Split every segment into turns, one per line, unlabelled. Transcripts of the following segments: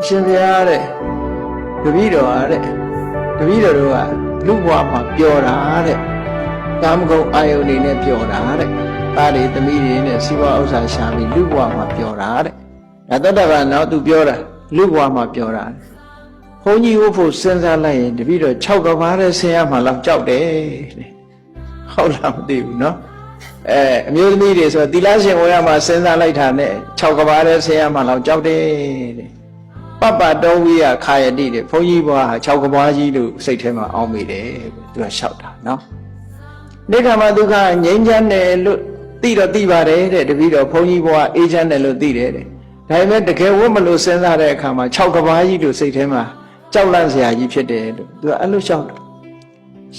အရှင်ဘုရားတဲ့တပည့်တော်အားတဲ့တပည့်တော်တို့ကလူဘဝမှာပျော်တာတဲ့ကာမဂုဏ်အာယုန်နေနဲ့ပျော်တာတဲ့သားတွေသမီးတွေနဲ့စီးပွားဥစ္စာရှာပြီးလူဘဝမှာပျော်တာတဲ့ဒါတတ္တဗာနောက်သူပြောတာလူဘဝမှာပျော်တာတဲ့ဘုန်းကြီးဝတ်ဖို့စဉ်းစားလိုက်ရင်တပည့်တော်6ကဘာတဲ့ဆင်းရမှလောက်ကြောက်တယ်တဲ့ဟုတ်လားမသိဘူးเนาะအဲအမျိုးသမီးတွေဆိုသီလရှင်ဝရမှာစဉ်းစားလိုက်တာနဲ့6ကဘာတဲ့ဆင်းရမှလောက်ကြောက်တယ်တဲ့ ပပတော်ဝိယခာယတိတဲ့ဘုန်းကြီးဘွားဟာ6ကဘာကြီးလို့စိတ်ထဲမှာအောင်းမိတယ်သူကလျှောက်တာနော်နိဂမဒုက္ခငြိမ်းချမ်းတယ်လို့သိတော့သိပါတယ်တဲ့တပည့်တော်ဘုန်းကြီးဘွားအေးချမ်းတယ်လို့သိတယ်တဲ့ဒါပေမဲ့တကယ်ဝတ်မလို့စဉ်းစားတဲ့အခါမှာ6ကဘာကြီးလို့စိတ်ထဲမှာကြောက်လန့်စရာကြီးဖြစ်တယ်လို့သူကအဲ့လိုလျှောက်တာ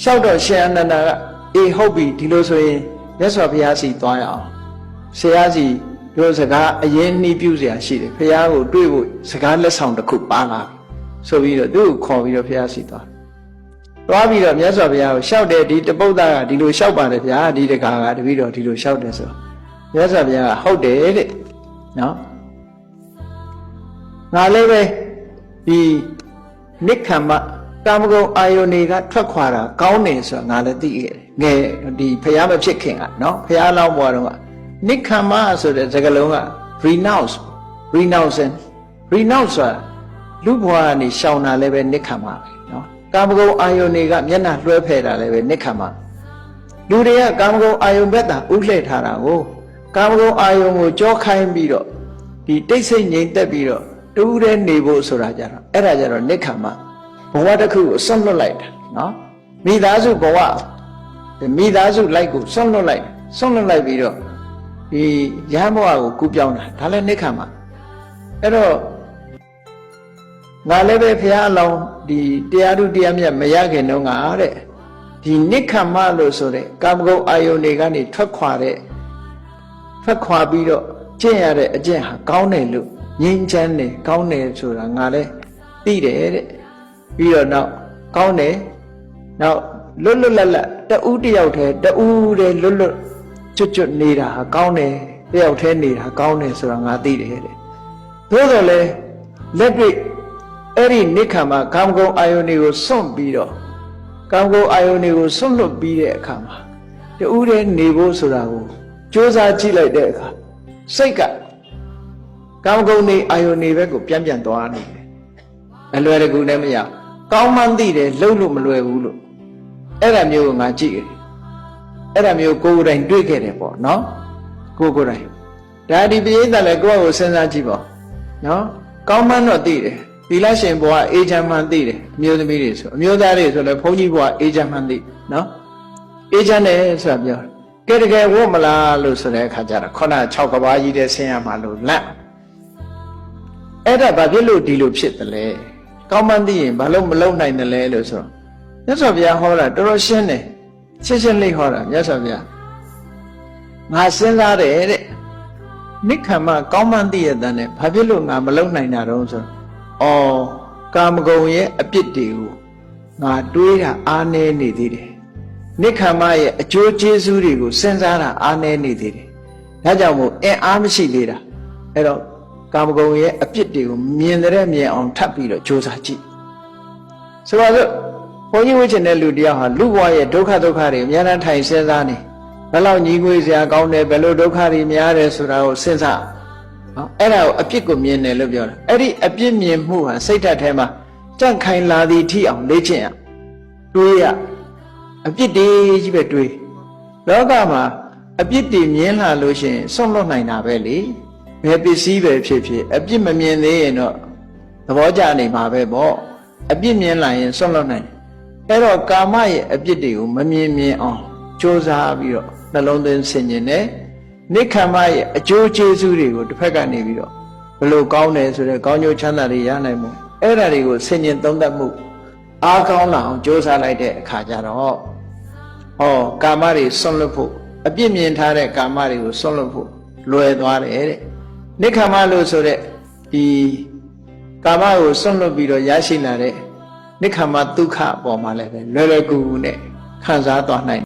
လျှောက်တော့ရှင်အနန္ဒာကအေးဟုတ်ပြီဒီလိုဆိုရင်မြတ်စွာဘုရားစီသွားရအောင်ဆရာစီ တို့စကားအရင်နှီးပြူစရာရှိတယ်ဘုရားကိုတွေ့ဖို့စကားလက်ဆောင်တစ်ခုပါလာပြီဆိုပြီးတော့သူ့ကိုခေါ်ပြီးတော့ဘုရားစီသွားသွားပြီးတော့မြတ်စွာဘုရားကိုလျှောက်တယ်ဒီတပုဒ္ဒကဒီလိုလျှောက်ပါတယ်ဗျာဒီတကာကတပည့်တော်ဒီလိုလျှောက်တယ်ဆိုမြတ်စွာဘုရားကဟုတ်တယ်တဲ့နော်ငါလည်းပဲဒီနိခမ္မကာမဂုဏ်အာယုန်တွေကထွက်ခွာတာကောင်းတယ်ဆိုတာငါလည်းသိခဲ့တယ်ငယ်ဒီဖះမဖြစ်ခင်ကနော်ဖះလောင်းဘွားတော့က နိခမ္မဆိုတဲ့စကားလုံးက renounce renouncing renounce ဆိုတာလူဘွားကနေရှောင်တာလည်းပဲနိခမ္မပဲနော်ကာမဂုဏ်အာယုန်တွေကမျက်နှာလွှဲဖယ်တာလည်းပဲနိခမ္မလူတွေကကာမဂုဏ်အာယုန်ဘက်သာဥလှည့်ထားတာကိုကာမဂုဏ်အာယုန်ကိုကြောခိုင်းပြီးတော့ဒီတိတ်ဆိတ်ငြိမ်သက်ပြီးတော့တူးတဲ့နေဖို့ဆိုတာကြတော့အဲ့ဒါကြတော့နိခမ္မဘဝတစ်ခုကိုဆွန့်လွတ်လိုက်တာနော်မိသားစုဘဝမိသားစုလိုက်ကိုဆွန့်လွတ်လိုက်ဆွန့်လွတ်လိုက်ပြီးတော့ ဒီရဟန်းဘဝကိုကူးပြောင်းတာဒါလည်းနိခမ္မအဲ့တော့ငါလည်းပဲဘုရားအလောင်းဒီတရားထုတရားမြတ်မရခင်တုန်းကတဲ့ဒီနိခမ္မလို့ဆိုတဲ့ကာမဂုဏ်အာယုန်တွေကနေထွက်ခွာတဲ့ထွက်ခွာပြီးတော့ကျင့်ရတဲ့အကျင့်ဟာကောင်းတယ်လို့ငြိမ်းချမ်းတယ်ကောင်းတယ်ဆိုတာငါလည်းသိတယ်တဲ့ပြီးတော့နောက်ကောင်းတယ်နောက်လွတ်လွတ်လပ်လပ်တဦးတယောက်တည်းတဦးတည်းလွတ်လွတ် ကျွတ်ကျွတ်နေတာဟာကောင်းတယ်တယောက်တည်းနေတာကောင်းတယ်ဆိုတာငါသိတယ်တဲ့သို့တော်လည်းလက်တွေ့အဲ့ဒီနိခမ္မကာမဂုဏ်အာယုန်တွေကိုစွန့်ပြီးတော့ကာမဂုဏ်အာယုန်တွေကိုစွန့်လွတ်ပြီးတဲ့အခါမှာတဦးတည်းနေဖို့ဆိုတာကိုစ조사ကြည့်လိုက်တဲ့အခါစိတ်ကကာမဂုဏ်နေအာယုန်နေဘက်ကိုပြန်ပြန်သွားနေတယ်အလွယ်တကူနဲ့မရကောင်းမှန်းသိတယ်လှုပ်လို့မလွယ်ဘူးလို့အဲ့ဒါမျိုးကိုငါကြည့်တယ် အဲ့ဒါမျိုးကိုယ်ကိုယ်တိုင်တွေ့ခဲ့တယ်ပေါ့နော်ကိုယ်ကိုယ်တိုင်ဒါဒီပိဋကလည်းကိုယ့်ကိုစဉ်းစားကြည့်ပေါ့နော်ကောင်းမှန်းတော့သိတယ်သီလရှင်ဘဝအေးချမ်းမှန်းသိတယ်အမျိုးသမီးတွေဆိုအမျိုးသားတွေဆိုလည်းဘုန်းကြီးဘဝအေးချမ်းမှန်းသိနော်အေးချမ်းတယ်ဆိုတာပြောကဲတကယ်ဝတ်မလားလို့ဆိုတဲ့အခါကျတော့ခုန6ကဘာကြီးတဲ့ဆင်းရမှာလို့လက်အဲ့ဒါဘာဖြစ်လို့ဒီလိုဖြစ်တယ်လဲကောင်းမှန်းသိရင်ဘာလို့မလုံနိုင်တယ်လဲလို့ဆိုတော့မြတ်စွာဘုရားဟောတာတော်တော်ရှင်းတယ် ရှင်းရှင်းလေးဟောတာမြတ်စွာဘုရားငါစဉ်းစားတယ်တဲ့နိခမ္မကောင်းမှန်းသိရတဲ့နဲ့ဘာဖြစ်လို့ငါမလုံနိုင်တာတော့ဆိုတော့အော်ကာမဂုဏ်ရဲ့အပြစ်တွေကိုငါတွေးတာအားနည်းနေသေးတယ်နိခမ္မရဲ့အကျိုးကျေးဇူးတွေကိုစဉ်းစားတာအားနည်းနေသေးတယ်ဒါကြောင့်မို့အင်အားမရှိသေးတာအဲ့တော့ကာမဂုဏ်ရဲ့အပြစ်တွေကိုမြင်တဲ့မြင်အောင်ထပ်ပြီးတော့ကြိုးစားကြည့်ဆိုတော့ ဘုန်းကြီးဝိချင်တဲ့လူတယောက်ဟာလူဘဝရဲ့ဒုက္ခဒုက္ခတွေအများအားထိုင်စဉ်းစားနေဘယ်လောက်ညီငွေစရာကောင်းတယ်ဘယ်လိုဒုက္ခတွေများတယ်ဆိုတာကိုစဉ်းစားနော်အဲ့ဒါကိုအပြစ်ကိုမြင်တယ်လို့ပြောတာအဲ့ဒီအပြစ်မြင်မှုဟာစိတ်ဓာတ်ထဲမှာကြန့်ခိုင်လာသည်ထိအောင်လေ့ကျင့်ရတွေးရအပြစ်တွေကြီးပဲတွေးလောကမှာအပြစ်တွေမြင်လာလို့ရှိရင်ဆုံးလွတ်နိုင်တာပဲလေဘယ်ပစ္စည်းပဲဖြစ်ဖြစ်အပြစ်မမြင်သေးရင်တော့သဘောကျနေမှာပဲပေါ့အပြစ်မြင်လာရင်ဆုံးလွတ်နိုင်တယ် အဲ့တော့ကာမရဲ့အပြစ်တွေကိုမမြင်မြင်အောင်ကြိုးစားပြီးတော့နှလုံးသွင်းဆင်ခြင်တယ်နိခမ္မရဲ့အကျိုးကျေးဇူးတွေကိုတစ်ဖက်ကနေပြီးတော့ဘလို့ကောင်းတယ်ဆိုတဲ့ကောင်းကျိုးချမ်းသာတွေရနိုင်မှုအဲ့ဒါတွေကိုဆင်ခြင်သုံးသပ်မှုအားကောင်းလာအောင်ကြိုးစားလိုက်တဲ့အခါကျတော့ဟောကာမတွေဆွန့်လွတ်ဖို့အပြစ်မြင်ထားတဲ့ကာမတွေကိုဆွန့်လွတ်ဖို့လွယ်သွားတယ်တဲ့နိခမ္မလို့ဆိုတဲ့ဒီကာမကိုဆွန့်လွတ်ပြီးတော့ရရှိလာတဲ့ နိခမ္မဒုက္ခအပေါ်မှာလည်းပဲလွယ်လွယ်ကူကူနဲ့ခံစားသွားနိုင်